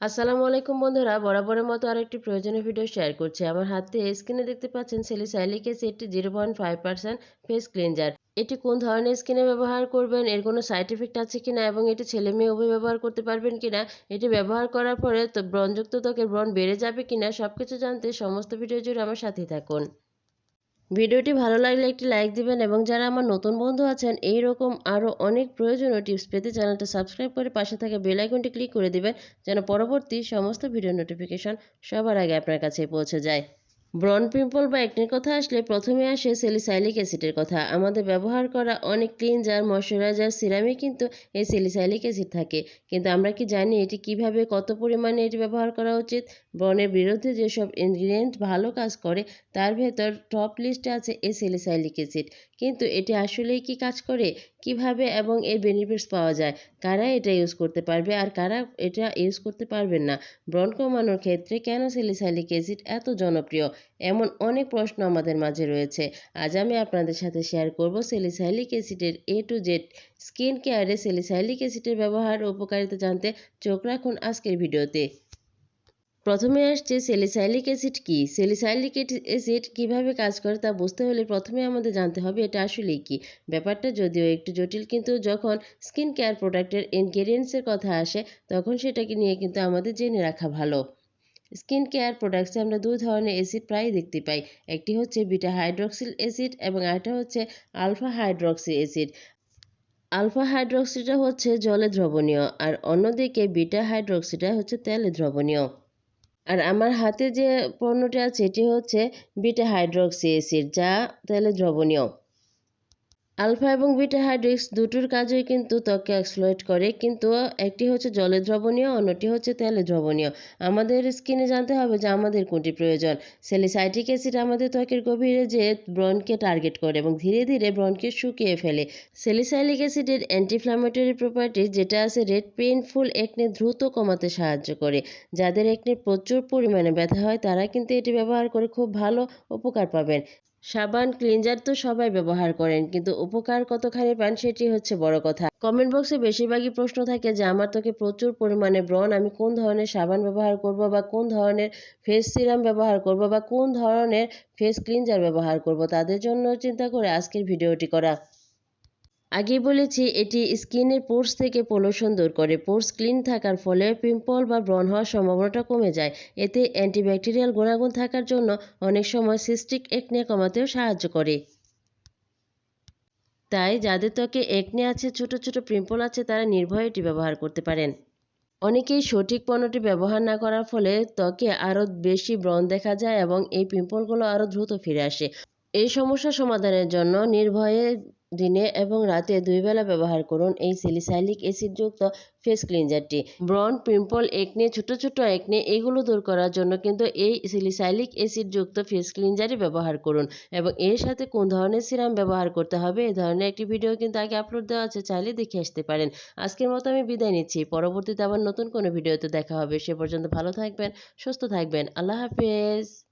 আসসালামু আলাইকুম বন্ধুরা, বরাবরের মতো আরেকটি প্রয়োজনীয় ভিডিও শেয়ার করছি। আমার হাতে স্ক্রিনে দেখতে পাচ্ছেন salicylic acid zero point five percent face cleanser এটি কোন ধরনের স্কিনে ব্যবহার করবেন, এর কোনো সাইড এফেক্ট আছে কিনা, এবং এটি ছেলে মেয়ে উভয় ব্যবহার করতে পারবেন কিনা, এটি ব্যবহার করার পরে তো ব্রণযুক্ত ত্বকের ব্রণ বেড়ে যাবে কিনা সব কিছু জানতে সমস্ত ভিডিও জুড়ে আমার সাথেই থাকুন। ভিডিওটি ভালো লাগলে একটি লাইক দিবেন এবং যারা আমার নতুন বন্ধু আছেন এই রকম আরও অনেক প্রয়োজনীয় টিপস পেতে চ্যানেলটা সাবস্ক্রাইব করে পাশে থাকা বেল আইকনটি ক্লিক করে দিবেন, যেন পরবর্তী সমস্ত ভিডিও নোটিফিকেশন সবার আগে আপনার কাছে পৌঁছে যায়। ব্রন পিম্পল বা একনির কথা আসলে প্রথমে আসে সেলিসাইলিক অ্যাসিডের কথা। আমাদের ব্যবহার করা অনেক ক্লিনজার, ময়শ্চারাইজার সিরামে কিন্তু এই সেলিসাইলিক অ্যাসিড থাকে। কিন্তু আমরা কি জানি এটি কীভাবে, কত পরিমাণে এটি ব্যবহার করা উচিত? ব্রণের বিরুদ্ধে যেসব ইনগ্রিডিয়েন্ট ভালো কাজ করে, তার ভেতর টপ লিস্টে আছে এই সেলিসাইলিক অ্যাসিড কিন্তু এটি আসলেই কি কাজ করে? কীভাবে এবং এর বেনিফিটস পাওয়া যায়? কারা এটা ইউজ করতে পারবে? আর কারা এটা ইউজ করতে পারবেন না? ব্রণ কমানোর ক্ষেত্রে কেন সেলিসাইলিক অ্যাসিড এত জনপ্রিয়? এমন অনেক প্রশ্ন আমাদের মাঝে রয়েছে। আজ আমি আপনাদের সাথে শেয়ার করব সেলিসাইলিক অ্যাসিডের এ টু জেড স্কিন কেয়ারে সেলিসাইলিক অ্যাসিডের ব্যবহার উপকারিতা জানতে। চোখ রাখুন আজকের ভিডিওতে। প্রথমে আসছে সেলিসাইলিক অ্যাসিড কি? সেলিসাইলিক অ্যাসিড কীভাবে কাজ করে তা বুঝতে হলে প্রথমে আমাদের জানতে হবে এটা আসলেই কি। ব্যাপারটা যদিও একটু জটিল, কিন্তু যখন স্কিন কেয়ার প্রোডাক্টের ইনগ্রেডিয়েন্টসের কথা আসে, তখন সেটাকে নিয়ে কিন্তু আমাদের জেনে রাখা ভালো। স্কিন কেয়ার প্রোডাক্টসে আমরা দুই ধরনের অ্যাসিড প্রায় দেখতে পাই। একটি হচ্ছে বিটা হাইড্রক্সিল অ্যাসিড এবং আরেকটা হচ্ছে আলফা হাইড্রক্সি অ্যাসিড আলফা হাইড্রক্সিটা হচ্ছে জলে দ্রবণীয় আর অন্যদিকে বিটা হাইড্রক্সিটা হচ্ছে তেলে দ্রবণীয়। আর আমার হাতে যে পণ্যটি আছে এটি হচ্ছে বিটা হাইড্রক্সি অ্যাসিড যা তেলে দ্রবণীয়। আলফা এবং বিটা হাইড্রিক্স দুটোর কাজই কিন্তু ত্বকে এক্সপ্লয়েট করে, কিন্তু একটি হচ্ছে জলে দ্রবণীয়, অন্যটি হচ্ছে তেলে দ্রবণীয়। আমাদের স্কিনে জানতে হবে যে আমাদের কোনটি প্রয়োজন। সেলিসাইটিক অ্যাসিড আমাদের ত্বকের গভীরে যে ব্রনকে টার্গেট করে এবং ধীরে ধীরে ব্রনকে শুকিয়ে ফেলে। সেলিসাইলিক অ্যাসিডের অ্যান্টিফ্লামেটরি প্রপার্টি যেটা আছে রেড পেইনফুল একনে দ্রুত কমাতে সাহায্য করে। যাদের একনে প্রচুর পরিমাণে ব্যথা হয়, তারা কিন্তু এটি ব্যবহার করে খুব ভালো উপকার পাবেন। সাবান ক্লিনজার তো সবাই ব্যবহার করেন, কিন্তু উপকার কতখানি পান সেটি হচ্ছে বড় কথা। কমেন্ট বক্সে বেশিরভাগই প্রশ্ন থাকে যে, আমার তোকে প্রচুর পরিমাণে ব্রণ, আমি কোন ধরনের সাবান ব্যবহার করব বা কোন ধরনের ফেস সিরাম ব্যবহার করব বা কোন ধরনের ফেস ক্লিনজার ব্যবহার করব? তাদের জন্য চিন্তা করে আজকের ভিডিওটি করা। আগেই বলেছি, এটি স্কিনের পোর্স থেকে পলুশন দূর করে। পোর্স ক্লিন থাকার ফলে পিম্পল বা ব্রণ হওয়ার সম্ভাবনাটা কমে যায়। এতে অ্যান্টিব্যাকটেরিয়াল গুণাগুণ থাকার জন্য অনেক সময় সিস্টিক একনে কমাতেও সাহায্য করে। তাই যাদের ত্বকে একনে আছে, ছোট ছোট পিম্পল আছে, তারা নির্ভয়ে এটি ব্যবহার করতে পারেন। অনেকেই সঠিক পণ্যটি ব্যবহার না করার ফলে ত্বকে আরও বেশি ব্রণ দেখা যায় এবং এই পিম্পলগুলো আরও দ্রুত ফিরে আসে। এই সমস্যা সমাধানের জন্য নির্ভয়ে দিনে এবং রাতে দুই বেলা ব্যবহার করুন এই সিলিসাইলিক অ্যাসিডযুক্ত ফেস ক্লিনজারটি। ব্রন, পিম্পল, একনে, ছোট ছোট একনে এগুলো দূর করার জন্য কিন্তু এই সিলিসাইলিক অ্যাসিডযুক্ত ফেস ক্লিনজারই ব্যবহার করুন এবং এর সাথে কোন ধরনের সিরাম ব্যবহার করতে হবে এই ধরনের একটি ভিডিও কিন্তু আগে আপলোড দেওয়া আছে, চাইলে দেখে আসতে পারেন। আজকের মতো আমি বিদায় নিচ্ছি। পরবর্তীতে আবার নতুন কোনো ভিডিওতে দেখা হবে। সে পর্যন্ত ভালো থাকবেন, সুস্থ থাকবেন। আল্লাহ হাফেজ।